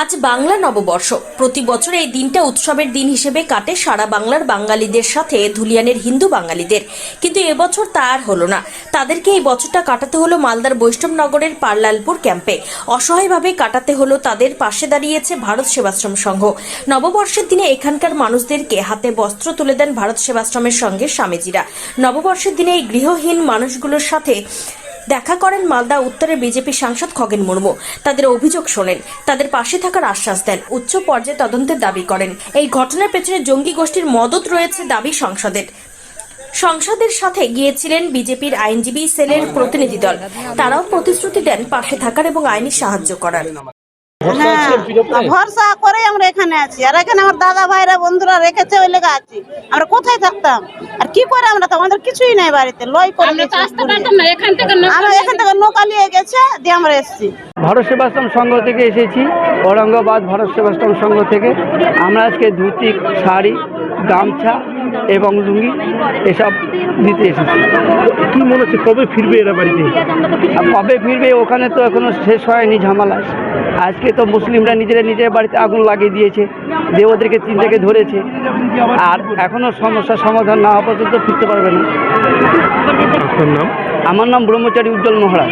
আজ বাংলা নববর্ষ। প্রতি বছর এই দিনটা উৎসবের দিন হিসেবে কাটে সারা বাংলার বাঙালিদের সাথে, ধুলিয়ানের হিন্দু বাঙালিদের। কিন্তু এবছর তা আর হলো না। তাদেরকে এই বছরটা কাটাতে হলো মালদার বৈষ্ণবনগরের পারলালপুর ক্যাম্পে। অসহায়ভাবে কাটাতে হলো তাদের পাশে দাঁড়িয়েছে ভারত সেবাশ্রম সংঘ। নববর্ষের দিনে এখানকার মানুষদেরকে হাতে বস্ত্র তুলে দেন ভারত সেবাশ্রমের সঙ্গে স্বামীজিরা। নববর্ষের দিনে এই গৃহহীন মানুষগুলোর সাথে দেখা করেন মালদা উত্তরের বিজেপি সাংসদ খগেন মুর্মু। তাদের অভিযোগ শোনেন, তাদের পাশে থাকার আশ্বাস দেন, উচ্চ পর্যায়ে তদন্তের দাবি করেন। এই ঘটনার পেছনে জঙ্গি গোষ্ঠীর মদত রয়েছে দাবি সংসদের। সংসদের সাথে গিয়েছিলেন বিজেপির আইনজীবী সেলের প্রতিনিধি দল। তারাও প্রতিশ্রুতি দেন পাশে থাকার এবং আইনি সাহায্য করার। ভরসা করে আমরা এখানে আছি। আর এখানে আমার দাদা ভাইরা বন্ধুরা রেখেছে ওই লেগে আছি। আমরা কোথায় থাকতাম? আর কি করে আমরা তো আমাদের কিছুই নাই বাড়িতে। লয় করে এখান থেকে আমরা এখান থেকে নৌকা নিয়ে গেছে দিয়ে আমরা এসেছি। ভারত সেবাশ্রম সংঘ থেকে এসেছি ঔরঙ্গাবাদ ভারত সেবাশ্রম সংঘ থেকে। আমরা আজকে ধুতি শাড়ি গামছা এবং লুঙ্গি এসব দিতে এসেছি। কি মনে হচ্ছে? কবে ফিরবে এরা বাড়িতে? কবে ফিরবে ওখানে তো এখনও শেষ হয়নি ঝামেলা। আজকে তো মুসলিমরা নিজেরা নিজের বাড়িতে আগুন লাগিয়ে দিয়েছে দিয়ে ওদেরকে তিনটাকে ধরেছে। আর এখনও সমস্যার সমাধান না হওয়া পর্যন্ত ফিরতে পারবে না। আমার নাম ব্রহ্মচারী উজ্জ্বল মহারাজ।